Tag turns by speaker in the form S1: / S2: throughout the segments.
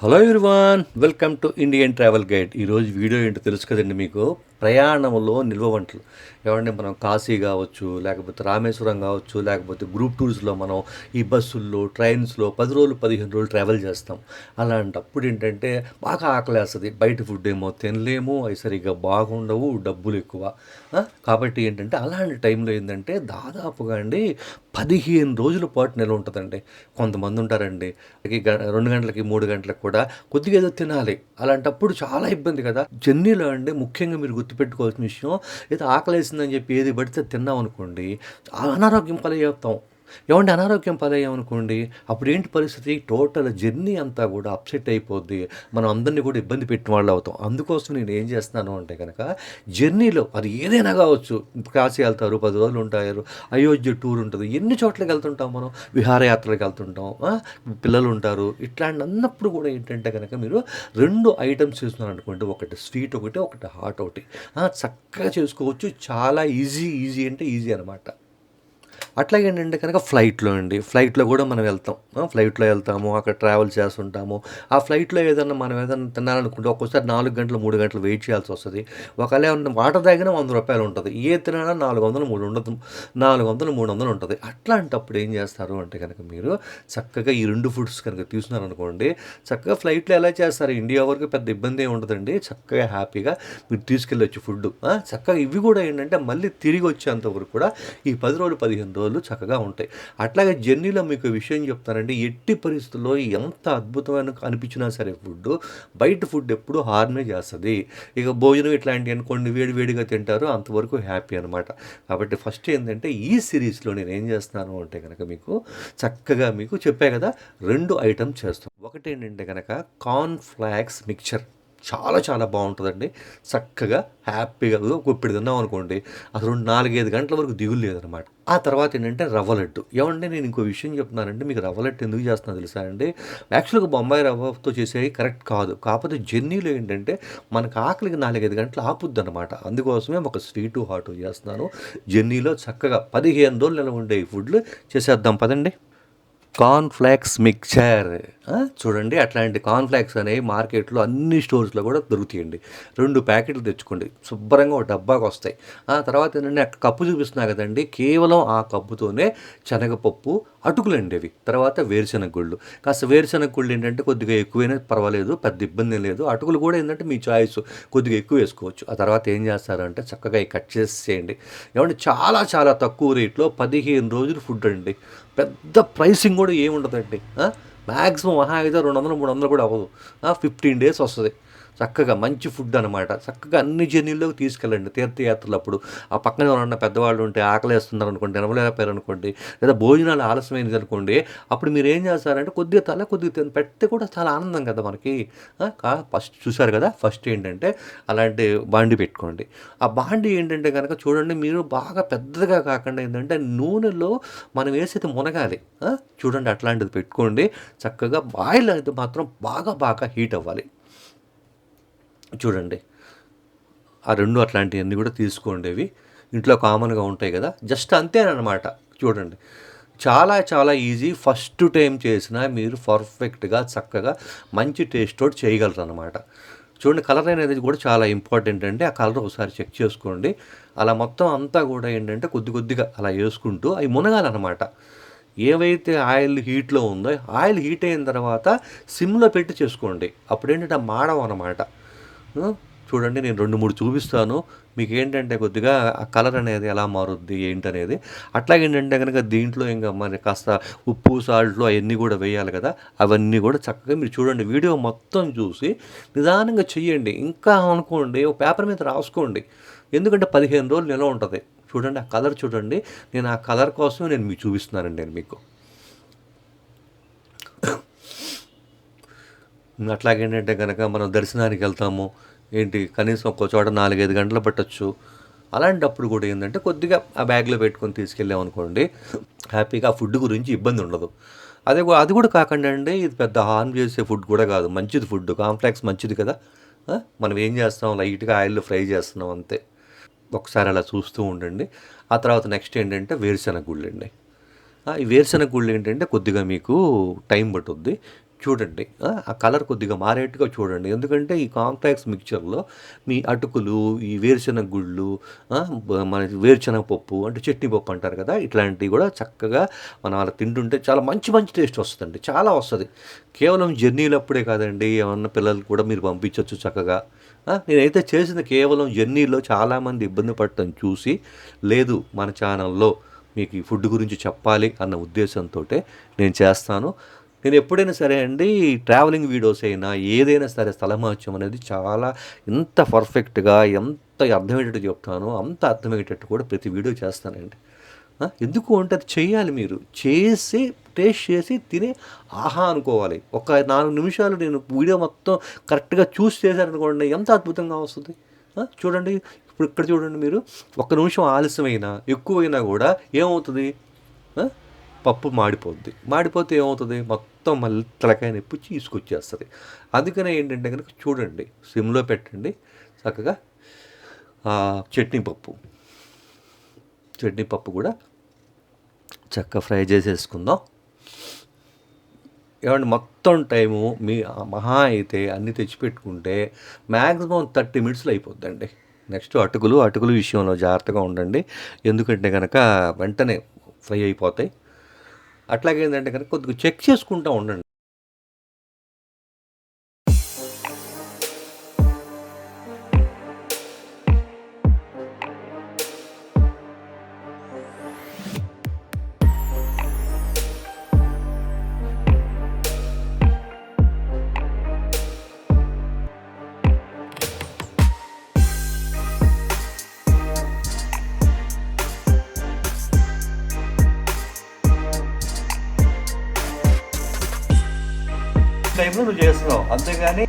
S1: Hello everyone welcome to Indian travel guide ఈరోజు video ఏంటో తెలుసు కదండి మీకు? ప్రయాణంలో నిల్వ వంటలు. ఏమంటే మనం కాశీ కావచ్చు లేకపోతే రామేశ్వరం కావచ్చు లేకపోతే గ్రూప్ టూర్స్లో మనం ఈ బస్సుల్లో ట్రైన్స్లో పది రోజులు పదిహేను రోజులు ట్రావెల్ చేస్తాం. అలాంటప్పుడు ఏంటంటే బాగా ఆకలేస్తుంది. బయట ఫుడ్ ఏమో తినలేము అవి సరిగ్గా బాగుండవు డబ్బులు ఎక్కువ. కాబట్టి ఏంటంటే అలాంటి టైంలో ఏంటంటే దాదాపుగా అండి పదిహేను రోజుల పాటు నిల్వ ఉంటుందండి. కొంతమంది ఉంటారండి రెండు గంటలకి మూడు గంటలకు కూడా కొద్దిగా ఏదో తినాలి. అలాంటప్పుడు చాలా ఇబ్బంది కదా. జర్నీలో అండి ముఖ్యంగా మీరు గుర్తుపెట్టుకోవాల్సిన విషయం ఏదో ఆకలేసిందని చెప్పి ఏది పడితే తిన్నాం అనుకోండి అనారోగ్యం పాలయ్యేస్తాం ఏమంటే అనారోగ్యం పాలయ్యామనుకోండి అప్పుడు ఏంటి పరిస్థితి? టోటల్ జర్నీ అంతా కూడా అప్సెట్ అయిపోద్ది. మనం అందరినీ కూడా ఇబ్బంది పెట్టిన వాళ్ళు అవుతాం. అందుకోసం నేను ఏం చేస్తున్నాను అంటే కనుక జర్నీలో అది ఏదైనా కావచ్చు కాశీ వెళ్తారు పది రోజులు ఉంటారు అయోధ్య టూర్ ఉంటుంది ఎన్ని చోట్లకి వెళ్తుంటాం మనం? విహారయాత్రలకు వెళ్తుంటాం పిల్లలు ఉంటారు ఇట్లాంటి అన్నప్పుడు కూడా ఏంటంటే కనుక మీరు రెండు ఐటమ్స్ చేస్తున్నారు అనుకోండి. ఒకటి స్వీట్ ఒకటి ఒకటి హాట్ ఒకటి. చక్కగా చేసుకోవచ్చు. చాలా ఈజీ ఈజీ అంటే ఈజీ అనమాట అట్లాగే ఏంటంటే కనుక ఫ్లైట్లో అండి ఫ్లైట్లో కూడా మనం వెళ్తాం. ఫ్లైట్లో వెళ్తాము అక్కడ ట్రావెల్ చేస్తుంటాము. ఆ ఫ్లైట్లో ఏదన్నా మనం ఏదైనా తినాలనుకుంటే ఒక్కోసారి నాలుగు గంటలు మూడు గంటలు వెయిట్ చేయాల్సి వస్తుంది. ఒకవేళ ఏమన్నా వాటర్ తాగినా వంద రూపాయలు ఉంటుంది. ఏ తినాలన్నా నాలుగు వందలు మూడు ఉండదు. నాలుగు వందలు మూడు వందలు ఉంటుంది. అట్లాంటప్పుడు ఏం చేస్తారు అంటే కనుక మీరు చక్కగా ఈ రెండు ఫుడ్స్ కనుక తీసుకున్నారనుకోండి చక్కగా ఫ్లైట్లో ఎలా చేస్తారు? ఇండియా వరకు పెద్ద ఇబ్బంది ఏమి ఉండదండి. చక్కగా హ్యాపీగా మీరు తీసుకెళ్ళొచ్చు ఫుడ్ చక్కగా ఇవి కూడా ఏంటంటే మళ్ళీ తిరిగి వచ్చేంత వరకు కూడా ఈ పది రోజులు పదిహేను రోజులు చక్కగా ఉంటాయి. అట్లాగే జర్నీలో మీకు విషయం చెప్తానండి. ఎట్టి పరిస్థితుల్లో ఎంత అద్భుతమైన అనిపించినా సరే ఫుడ్ బయట ఫుడ్ ఎప్పుడు హార్మే చేస్తుంది. ఇక భోజనం ఇట్లాంటివి అనుకోండి వేడి వేడిగా తింటారు అంతవరకు హ్యాపీ అనమాట కాబట్టి ఫస్ట్ ఏంటంటే ఈ సిరీస్లో నేను ఏం చేస్తున్నాను అంటే కనుక మీకు చక్కగా మీకు చెప్పా కదా రెండు ఐటమ్ చేస్తాం ఒకటి ఏంటంటే కనుక కార్న్ ఫ్లాక్స్ మిక్చర్. చాలా చాలా బాగుంటుందండి. చక్కగా హ్యాపీగా ఇప్పుడు తిన్నాం అనుకోండి అసలు నాలుగైదు గంటల వరకు దిగులు లేదనమాట. ఆ తర్వాత ఏంటంటే రవ్వ లడ్డు. ఏమంటే నేను ఇంకో విషయం చెప్తున్నానంటే మీకు రవ్వ లడ్డు ఎందుకు చేస్తున్నా తెలుసా అండి? యాక్చువల్గా బొంబాయి రవ్వతో చేసేవి కరెక్ట్ కాదు. కాకపోతే జర్నీలో ఏంటంటే మనకు ఆకలికి నాలుగైదు గంటలు ఆపుద్ది అనమాట అందుకోసమే ఒక స్వీటు హాటు చేస్తున్నాను. జర్నీలో చక్కగా పదిహేను రోజులు నిలవ ఉండే ఈ ఫుడ్లు చేసేద్దాం పదండి. కార్న్ మిక్చర్ చూడండి అట్లాంటి కార్న్ఫ్లాక్స్ అనేవి మార్కెట్లో అన్ని స్టోర్స్లో కూడా దొరుకుతాయండి. రెండు ప్యాకెట్లు తెచ్చుకోండి. శుభ్రంగా ఒక డబ్బాకు వస్తాయి. ఆ తర్వాత ఏంటంటే అక్కడ కప్పు చూపిస్తున్నా కదండి కేవలం ఆ కప్పుతోనే శనగపప్పు అటుకులు అండి అవి. తర్వాత వేరుశనగ గుళ్ళు కాస్త వేరుశనగ గుళ్ళు ఏంటంటే కొద్దిగా ఎక్కువైనా పర్వాలేదు పెద్ద ఇబ్బంది లేదు. అటుకులు కూడా ఏంటంటే మీ చాయిస్ కొద్దిగా ఎక్కువ వేసుకోవచ్చు. ఆ తర్వాత ఏం చేస్తారంటే చక్కగా కట్ చేసి చేయండి ఏమంటే చాలా చాలా తక్కువ రేట్లో పదిహేను రోజులు ఫుడ్ అండి. పెద్ద ప్రైసింగ్ కూడా ఏముండదండి మ్యాక్సిమం మహా అయితే రెండు వందలు మూడు వందలు కూడా అవ్వదు. ఫిఫ్టీన్ డేస్ వస్తుంది. చక్కగా మంచి ఫుడ్ అనమాట చక్కగా అన్ని జర్నీల్లోకి తీసుకెళ్ళండి. తీర్థయాత్రలు అప్పుడు. ఆ పక్కన ఎవరన్నా పెద్దవాళ్ళు ఉంటే ఆకలేస్తున్నారు అనుకోండి నిలవలేకపోయారు అనుకోండి లేదా భోజనాలు ఆలస్యమైనది అనుకోండి అప్పుడు మీరు ఏం చేస్తారంటే కొద్దిగా తల కొద్దిగా పెడితే కూడా చాలా ఆనందం కదా మనకి. ఫస్ట్ చూసారు కదా? ఫస్ట్ ఏంటంటే అలాంటి బాండి పెట్టుకోండి. ఆ బాండి ఏంటంటే కనుక చూడండి మీరు బాగా పెద్దగా కాకుండా ఏంటంటే నూనెలో మనం వేసేది మునగాలి. చూడండి అట్లాంటిది పెట్టుకోండి. చక్కగా బాయిల్ అయితే మాత్రం బాగా బాగా హీట్ అవ్వాలి. చూడండి. ఆ రెండు అట్లాంటివన్నీ కూడా తీసుకోండి అవి ఇంట్లో కామన్గా ఉంటాయి కదా. జస్ట్ అంతేనమాట చూడండి. చాలా చాలా ఈజీ. ఫస్ట్ టైం చేసినా మీరు పర్ఫెక్ట్గా చక్కగా మంచి టేస్ట్ తోటి చేయగలరు అనమాట చూడండి కలర్ అనేది కూడా చాలా ఇంపార్టెంట్ అండి. ఆ కలర్ ఒకసారి చెక్ చేసుకోండి. అలా మొత్తం అంతా కూడా ఏంటంటే కొద్ది కొద్దిగా అలా వేసుకుంటూ అవి మునగాలన్నమాట. ఏవైతే ఆయిల్ హీట్లో ఉందో ఆయిల్ హీట్ అయిన తర్వాత సిమ్లో పెట్టి చేసుకోండి. అప్పుడు ఏంటంటే అనమాట చూడండి నేను రెండు మూడు చూపిస్తాను. మీకు ఏంటంటే కొద్దిగా ఆ కలర్ అనేది ఎలా మారుద్ది ఏంటనేది. అట్లాగేంటంటే కనుక దీంట్లో ఇంకా మరి కాస్త ఉప్పు సాల్ట్లు అవన్నీ కూడా వేయాలి కదా. అవన్నీ కూడా చక్కగా మీరు చూడండి వీడియో మొత్తం చూసి నిదానంగా చెయ్యండి. ఇంకా అనుకోండి ఒక పేపర్ మీద రాసుకోండి. ఎందుకంటే పదిహేను రోజులు నిల్వ ఉంటుంది. చూడండి ఆ కలర్ చూడండి. నేను ఆ కలర్ కోసం నేను మీకు చూపిస్తున్నానండి నేను మీకు. అట్లాగేంటంటే కనుక మనం దర్శనానికి వెళ్తాము. ఏంటి? కనీసం ఒక్కో చోట నాలుగైదు గంటలు పట్టచ్చు. అలాంటప్పుడు కూడా ఏంటంటే కొద్దిగా ఆ బ్యాగ్లో పెట్టుకొని తీసుకెళ్ళాం అనుకోండి హ్యాపీగా ఆ ఫుడ్ గురించి ఇబ్బంది ఉండదు. అదే అది కూడా కాకుండా అండి ఇది పెద్ద హార్మ్ చేసే ఫుడ్ కూడా కాదు. మంచిది ఫుడ్ కాంప్లెక్స్ మంచిది కదా. మనం ఏం చేస్తాం? లైట్గా ఆయిల్లో ఫ్రై చేస్తున్నాం అంతే. ఒకసారి అలా చూస్తూ ఉండండి. ఆ తర్వాత నెక్స్ట్ ఏంటంటే వేరుశెనగ గుళ్ళు అండి ఈ వేరుశెనగ గుళ్ళు ఏంటంటే కొద్దిగా మీకు టైం పట్టుద్ది. చూడండి. ఆ, కలర్ కొద్దిగా మారేట్టుగా చూడండి. ఎందుకంటే ఈ కాంప్లెక్స్ మిక్చర్లో మీ అటుకులు ఈ వేరుశనగ గుళ్ళు మన వేరుశనగ పప్పు అంటే చట్నీ పప్పు అంటారు కదా ఇట్లాంటివి కూడా చక్కగా మనం అలా తింటుంటే చాలా మంచి మంచి టేస్ట్ వస్తుందండి. చాలా వస్తుంది. కేవలం జర్నీలప్పుడే కాదండి ఏమన్నా పిల్లలు కూడా మీరు పంపించవచ్చు చక్కగా. నేనైతే చేసిన కేవలం జర్నీలో చాలామంది ఇబ్బంది పడటం చూసి లేదు మన ఛానల్లో మీకు ఈ ఫుడ్ గురించి చెప్పాలి అన్న ఉద్దేశంతో నేను చేస్తాను. నేను ఎప్పుడైనా సరే అండి ట్రావెలింగ్ వీడియోస్ అయినా ఏదైనా సరే స్థలమాచ్యం అనేది చాలా ఎంత పర్ఫెక్ట్గా ఎంత అర్థమయ్యేటట్టు చెప్తానో అంత అర్థమయ్యేటట్టు కూడా ప్రతి వీడియో చేస్తానండి. ఎందుకు అంటే అది చేయాలి మీరు. చేసి టేస్ట్ చేసి తినే ఆహా అనుకోవాలి. ఒక నాలుగు నిమిషాలు నేను వీడియో మొత్తం కరెక్ట్గా చూసి చేశారనుకోండి ఎంత అద్భుతంగా వస్తుంది. చూడండి. ఇప్పుడు ఇక్కడ చూడండి మీరు. ఒక్క నిమిషం ఆలస్యమైనా ఎక్కువైనా కూడా ఏమవుతుంది? పప్పు మాడిపోద్ది. మాడిపోతే ఏమవుతుంది? మొత్తం మళ్ళీ తలకాయ నొప్పి తీసుకొచ్చేస్తుంది. అందుకనే ఏంటంటే కనుక చూడండి సిమ్లో పెట్టండి చక్కగా చట్నీ పప్పు. చట్నీ పప్పు కూడా చక్కగా ఫ్రై చేసేసుకుందాం. ఏమంటే మొత్తం టైము మీ మహా అయితే అన్నీ తెచ్చిపెట్టుకుంటే మ్యాక్సిమం థర్టీ మినిట్స్లో అయిపోద్దండి. నెక్స్ట్ అటుకులు అటుకులు విషయంలో జాగ్రత్తగా ఉండండి. ఎందుకంటే కనుక వెంటనే ఫ్రై అయిపోతాయి. అట్లాగే ఏంటంటే కనుక కొద్దిగా చెక్ చేసుకుంటూ ఉండండి. ప్రయత్నం నువ్వు చేస్తున్నావు. అంతేగాని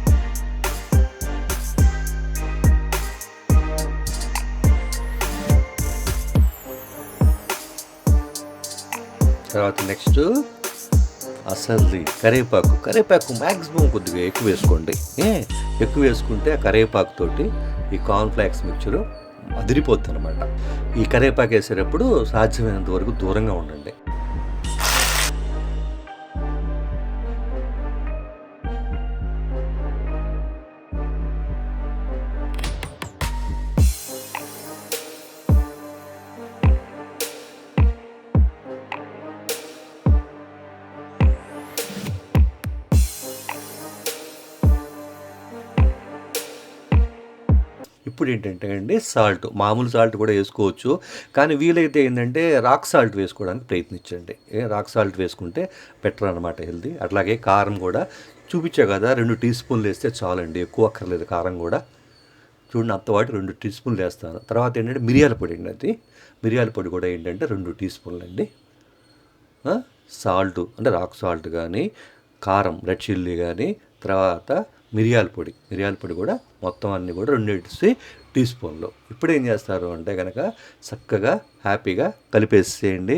S1: తర్వాత నెక్స్ట్ అసలు కరివేపాకు కరేపాకు మ్యాక్సిమం కొద్దిగా ఎక్కువ వేసుకోండి. ఏ ఎక్కువ వేసుకుంటే ఆ కరివేపాకు ఈ కార్న్ఫ్లాక్స్ మిక్చరు అదిరిపోద్ది అనమాట ఈ కరివేపాకు వేసేటప్పుడు సాధ్యమైనంత వరకు దూరంగా ఉండండి. ఇప్పుడు ఏంటంటే అండి సాల్ట్. మామూలు సాల్ట్ కూడా వేసుకోవచ్చు. కానీ వీలైతే ఏంటంటే రాక్ సాల్ట్ వేసుకోవడానికి ప్రయత్నించండి. ఏ రాక్ సాల్ట్ వేసుకుంటే బెటర్ అనమాట హెల్దీ అట్లాగే కారం కూడా చూపించా కదా రెండు టీ స్పూన్లు వేస్తే చాలండి ఎక్కువ అక్కర్లేదు కారం కూడా. చూడండి అంతవాటి రెండు టీ స్పూన్లు వేస్తాను. తర్వాత ఏంటంటే మిరియాల పొడి అండి అది. మిరియాల పొడి కూడా ఏంటంటే రెండు టీ స్పూన్లు అండి. సాల్ట్ అంటే రాక్ సాల్ట్ కానీ కారం రెడ్ చిల్లీ కానీ తర్వాత మిరియాల పొడి. మిరియాల పొడి కూడా మొత్తం అన్నీ కూడా రెండింటిసి టీ స్పూన్లు. ఇప్పుడు ఏం చేస్తారు అంటే కనుక చక్కగా హ్యాపీగా కలిపేసేయండి.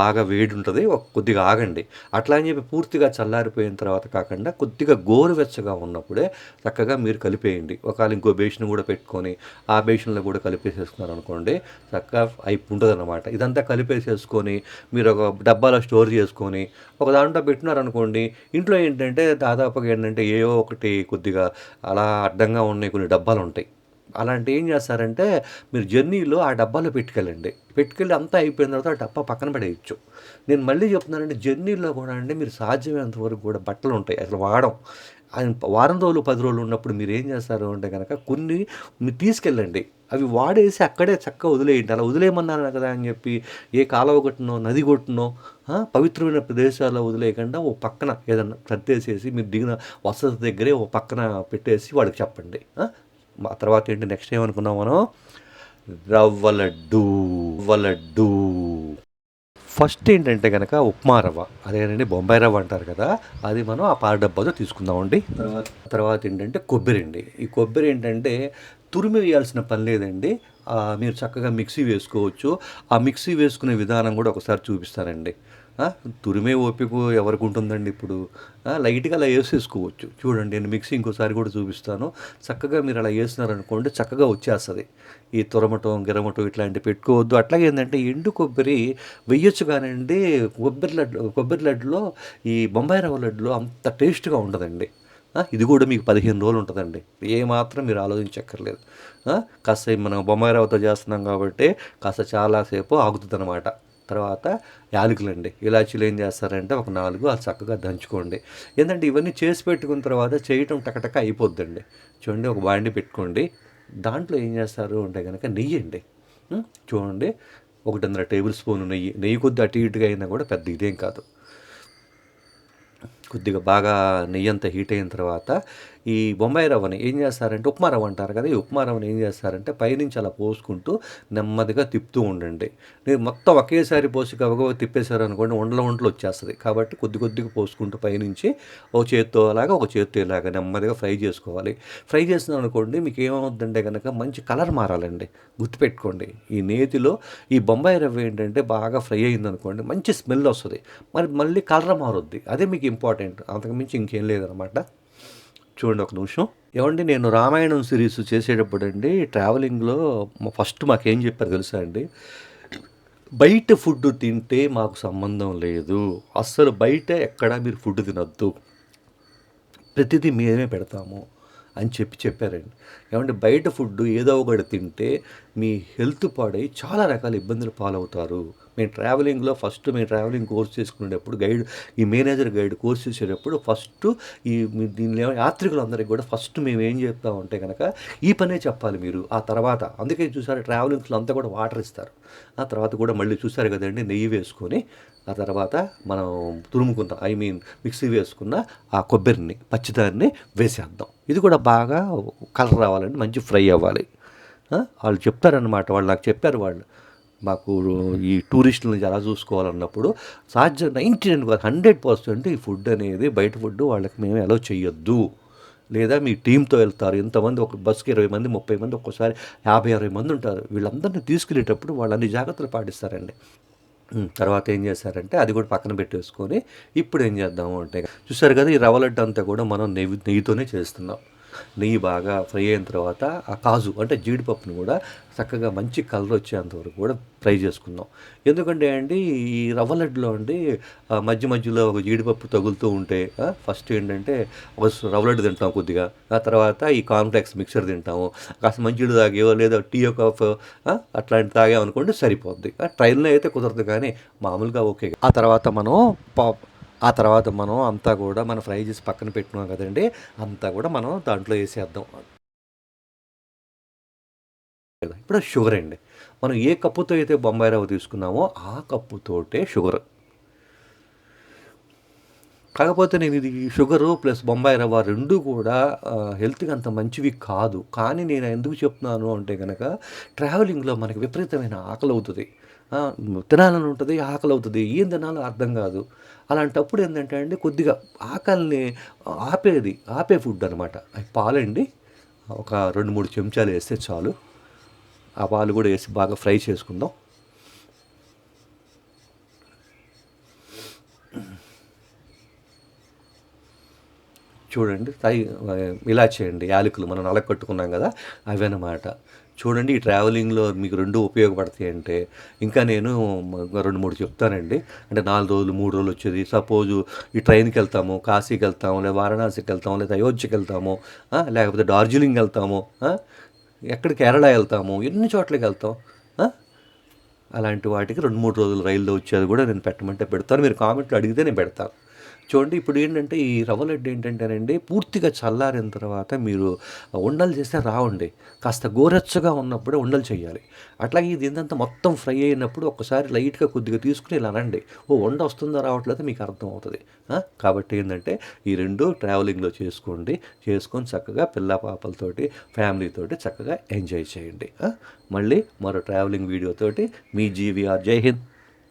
S1: బాగా వేడి ఉంటుంది ఒక కొద్దిగా ఆగండి. అట్లా అని చెప్పి పూర్తిగా చల్లారిపోయిన తర్వాత కాకుండా కొద్దిగా గోరువెచ్చగా ఉన్నప్పుడే చక్కగా మీరు కలిపేయండి. ఒకవేళ ఇంకో బేషన్ కూడా పెట్టుకొని ఆ బేషన్లో కూడా కలిపేసేసుకున్నారు అనుకోండి చక్కగా అయి ఉంటుంది అనమాట ఇదంతా కలిపేసేసుకొని మీరు ఒక డబ్బాలో స్టోర్ చేసుకొని ఒక దాంట్లో పెట్టినారనుకోండి ఇంట్లో ఏంటంటే దాదాపుగా ఏంటంటే ఏవో ఒకటి కొద్దిగా అలా అడ్డంగా ఉన్నాయి కొన్ని డబ్బాలు ఉంటాయి. అలాంటి ఏం చేస్తారంటే మీరు జర్నీలో ఆ డబ్బాలో పెట్టుకెళ్ళండి. పెట్టుకెళ్ళి అంతా అయిపోయిన తర్వాత ఆ డబ్బా పక్కన పడేయచ్చు. నేను మళ్ళీ చెప్తున్నానంటే జర్నీలో కూడా అండి మీరు సాధ్యమైనంత వరకు కూడా బట్టలు ఉంటాయి అసలు వాడడం ఆయన వారం రోజులు పది రోజులు ఉన్నప్పుడు మీరు ఏం చేస్తారు అంటే కనుక కొన్ని మీరు తీసుకెళ్ళండి. అవి వాడేసి అక్కడే చక్కగా వదిలేయండి. అలా వదిలేయమన్నారు కదా అని చెప్పి ఏ కాలువ కొట్టినో నది కొట్టినో పవిత్రమైన ప్రదేశాల్లో వదిలేయకుండా ఓ పక్కన ఏదన్నా సర్దేసేసి మీరు దిగిన వసతి దగ్గరే ఓ పక్కన పెట్టేసి వాడికి చెప్పండి. ఆ? తర్వాత ఏంటి నెక్స్ట్ ఏమనుకున్నాం మనం? రవ్వ లడ్డు రవ్వ ఫస్ట్ ఏంటంటే కనుక ఉప్మా రవ్వ. అదేనండి బొంబాయి రవ్వ అంటారు కదా అది మనం ఆ పాల డబ్బాతో తీసుకుందామండి. తర్వాత? తర్వాత ఏంటంటే కొబ్బరి అండి. ఈ కొబ్బరి ఏంటంటే తురిమి వేయాల్సిన పని లేదండి. మీరు చక్కగా మిక్సీ వేసుకోవచ్చు. ఆ మిక్సీ వేసుకునే విధానం కూడా ఒకసారి చూపిస్తానండి. తురిమే ఓపిక ఎవరికి ఉంటుందండి ఇప్పుడు? లైట్గా అలా వేసేసుకోవచ్చు. చూడండి నేను మిక్సీ ఇంకోసారి కూడా చూపిస్తాను. చక్కగా మీరు అలా వేసినారనుకోండి చక్కగా వచ్చేస్తుంది. ఈ తురమటం గిరమటం ఇట్లాంటివి పెట్టుకోవద్దు. అట్లాగే ఏంటంటే ఎండు కొబ్బరి వెయ్యొచ్చు కానివ్వండి కొబ్బరి లడ్డు కొబ్బరి లడ్డులో ఈ బొంబాయి రవ్వ లడ్డులో అంత టేస్ట్గా ఉండదండి. ఇది కూడా మీకు పదిహేను రోజులు ఉంటుందండి. ఏమాత్రం మీరు ఆలోచించక్కర్లేదు. కాస్త మనం బొమ్మాయి రవ్వతో చేస్తున్నాం కాబట్టి కాస్త చాలాసేపు ఆగుతుంది అనమాట తర్వాత యాలకులండి. ఇలాచీలు ఏం చేస్తారంటే ఒక నాలుగు అది చక్కగా దంచుకోండి. ఏంటంటే ఇవన్నీ చేసి పెట్టుకున్న తర్వాత చేయటం టకటక అయిపోద్దండి. చూడండి ఒక బాండి పెట్టుకోండి. దాంట్లో ఏం చేస్తారు అంటే కనుక నెయ్యి అండి. చూడండి ఒకటిన్నర టేబుల్ స్పూన్ నెయ్యి. నెయ్యి కొద్ది అటు ఇటుగా అయినా కూడా పెద్ద ఇదేం కాదు. కొద్దిగా బాగా నెయ్యి అంతా హీట్ అయిన తర్వాత ఈ బొంబాయి రవ్వని ఏం చేస్తారంటే ఉప్మా రవ్వ అంటారు కదా ఈ ఉప్మా రవ్వని ఏం చేస్తారంటే పైనుంచి అలా పోసుకుంటూ నెమ్మదిగా తిప్పుతూ ఉండండి. మీరు మొత్తం ఒకేసారి పోసి గబగబా తిప్పేశారు అనుకోండి ఉండల వంటలు వచ్చేస్తుంది. కాబట్టి కొద్ది కొద్దిగా పోసుకుంటూ పైనుంచి ఒక చేత్తో అలాగా ఒక చేత్తో ఇలాగా నెమ్మదిగా ఫ్రై చేసుకోవాలి. ఫ్రై చేసిన అనుకోండి మీకు ఏమవుతుందంటే కనుక మంచి కలర్ మారాలండి. గుర్తుపెట్టుకోండి. ఈ నేతిలో ఈ బొంబాయి రవ్వ ఏంటంటే బాగా ఫ్రై అయిందనుకోండి మంచి స్మెల్ వస్తుంది. మరి మళ్ళీ కలర్ మారుద్ది. అదే మీకు ఇంపార్టెంట్. అంతకుమించి ఇంకేం లేదనమాట చూడండి ఒక నిమిషం. ఏమండి నేను రామాయణం సిరీస్ చేసేటప్పుడు అండి ట్రావెలింగ్లో ఫస్ట్ మాకేం చెప్పారు తెలుసా అండి? బయట ఫుడ్ తింటే మాకు సంబంధం లేదు. అస్సలు బయట ఎక్కడా మీరు ఫుడ్ తినొద్దు. ప్రతిదీ మేమే పెడతాము. అని చెప్పి చెప్పారండి. ఏమంటే బయట ఫుడ్ ఏదో ఒకటి తింటే మీ హెల్త్ పాడై చాలా రకాల ఇబ్బందులు పాలవుతారు. మేము ట్రావెలింగ్లో ఫస్ట్ మేము ట్రావెలింగ్ కోర్స్ చేసుకునేటప్పుడు గైడ్ ఈ మేనేజర్ గైడ్ కోర్స్ చేసేటప్పుడు ఫస్ట్ ఈ దీనిలో యాత్రికులందరికీ కూడా ఫస్ట్ మేము ఏం చెప్తామంటే కనుక ఈ పనే చెప్పాలి మీరు. ఆ తర్వాత అందుకే చూసారు ట్రావెలింగ్స్లో అంతా కూడా వాటర్ ఇస్తారు. ఆ తర్వాత కూడా మళ్ళీ చూసారు కదండి నెయ్యి వేసుకొని ఆ తర్వాత మనం తురుముకున్న ఐ మీన్ మిక్సీ వేసుకున్న ఆ కొబ్బరిని పచ్చిదాన్ని వేసేద్దాం. ఇది కూడా బాగా కలర్ రావాలండి మంచి ఫ్రై అవ్వాలి. వాళ్ళు చెప్తారనమాట వాళ్ళు నాకు చెప్పారు వాళ్ళు. మాకు ఈ టూరిస్టులను ఎలా చూసుకోవాలన్నప్పుడు సాధ్యం నైంటీ నైన్ హండ్రెడ్ పర్సెంట్ ఈ ఫుడ్ అనేది బయట ఫుడ్ వాళ్ళకి మేము ఎలా చేయొద్దు లేదా మీ టీంతో వెళ్తారు ఎంతమంది ఒక బస్కి ఇరవై మంది ముప్పై మంది ఒక్కోసారి యాభై అరవై మంది ఉంటారు. వీళ్ళందరినీ తీసుకెళ్ళేటప్పుడు వాళ్ళు అన్ని జాగ్రత్తలు పాటిస్తారండి. తర్వాత ఏం చేశారంటే అది కూడా పక్కన పెట్టేసుకొని ఇప్పుడు ఏం చేద్దాము అంటే చూసారు కదా ఈ రవ్వ లడ్డు అంతా కూడా మనం నెయ్యి నెయ్యితోనే చేస్తున్నాం. నెయ్యి బాగా ఫ్రై అయిన తర్వాత ఆ కాజు అంటే జీడిపప్పును కూడా చక్కగా మంచి కలర్ వచ్చేంత వరకు కూడా ఫ్రై చేసుకుందాం. ఎందుకంటే అండి ఈ రవ్వ లడ్డులో అండి మధ్య మధ్యలో ఒక జీడిపప్పు తగులుతూ ఉంటే ఫస్ట్ ఏంటంటే ఒక రవ్వ లడ్డు తింటాం కొద్దిగా. ఆ తర్వాత ఈ కాన్ఫ్లెక్స్ మిక్సర్ తింటాము. కాస్త మంచిడు తాగేవో లేదా టీ కాఫ్ అట్లాంటి తాగామనుకోండి సరిపోద్ది. ట్రైన్లో అయితే కుదరదు కానీ మామూలుగా ఓకే. ఆ తర్వాత మనం పా ఆ తర్వాత మనం అంతా కూడా మనం ఫ్రై చేసి పక్కన పెట్టుకున్నాం కదండి అంతా కూడా మనం దాంట్లో వేసేద్దాం. ఇప్పుడు షుగర్ అండి. మనం ఏ కప్పుతో అయితే బొంబాయి రవ్వ తీసుకున్నామో ఆ కప్పుతోటే షుగర్. కాకపోతే నేను ఇది షుగరు ప్లస్ బొంబాయి రవ్వ రెండు కూడా హెల్త్కి అంత మంచివి కాదు. కానీ నేను ఎందుకు చెప్తున్నాను అంటే కనుక ట్రావెలింగ్లో మనకి విపరీతమైన ఆకలి అవుతుంది తినాలని ఉంటుంది ఆకలి అవుతుంది. ఏం తినాలో అర్థం కాదు. అలాంటప్పుడు ఏంటంటే అండి కొద్దిగా ఆకలిని ఆపేది ఆపే ఫుడ్ అనమాట పాలండి. ఒక రెండు మూడు చెంచాలు వేస్తే చాలు. ఆ పాలు కూడా వేసి బాగా ఫ్రై చేసుకుందాం. చూడండి తై ఇలా చేయండి యాలకులు మనం నలగొట్టుకున్నాం కదా అవి అన్నమాట చూడండి ఈ ట్రావెలింగ్లో మీకు రెండు ఉపయోగపడతాయి అంటే ఇంకా నేను రెండు మూడు చెప్తానండి. అంటే నాలుగు రోజులు మూడు రోజులు వచ్చేది. సపోజు ఈ ట్రైన్కి వెళ్తాము కాశీకి వెళ్తాము లేదా వారణాసికి వెళ్తాము లేదా అయోధ్యకి వెళ్తాము లేకపోతే డార్జిలింగ్ వెళ్తాము ఎక్కడ కేరళ వెళ్తాము ఎన్ని చోట్లకి వెళ్తాం అలాంటి వాటికి రెండు మూడు రోజులు రైల్లో వచ్చేది కూడా నేను పెట్టమంటే పెడతాను. మీరు కామెంట్లు అడిగితే నేను పెడతాను. చూడండి ఇప్పుడు ఏంటంటే ఈ రవ్వ లడ్డు ఏంటంటేనండి పూర్తిగా చల్లారిన తర్వాత మీరు ఉండలు చేస్తే రావండి. కాస్త గోరెచ్చగా ఉన్నప్పుడే ఉండలు చేయాలి. అట్లాగే ఇది ఏంటంటే మొత్తం ఫ్రై అయినప్పుడు ఒకసారి లైట్గా కొద్దిగా తీసుకుని ఇలా అనండి ఓ వండ వస్తుందా రావట్లేదు మీకు అర్థం అవుతుంది. కాబట్టి ఏంటంటే ఈ రెండు ట్రావెలింగ్లో చేసుకోండి. చేసుకొని చక్కగా పిల్ల పాపలతోటి ఫ్యామిలీతోటి చక్కగా ఎంజాయ్ చేయండి. మళ్ళీ మరో ట్రావెలింగ్ వీడియోతోటి మీ జీవీఆర్ జై హింద్.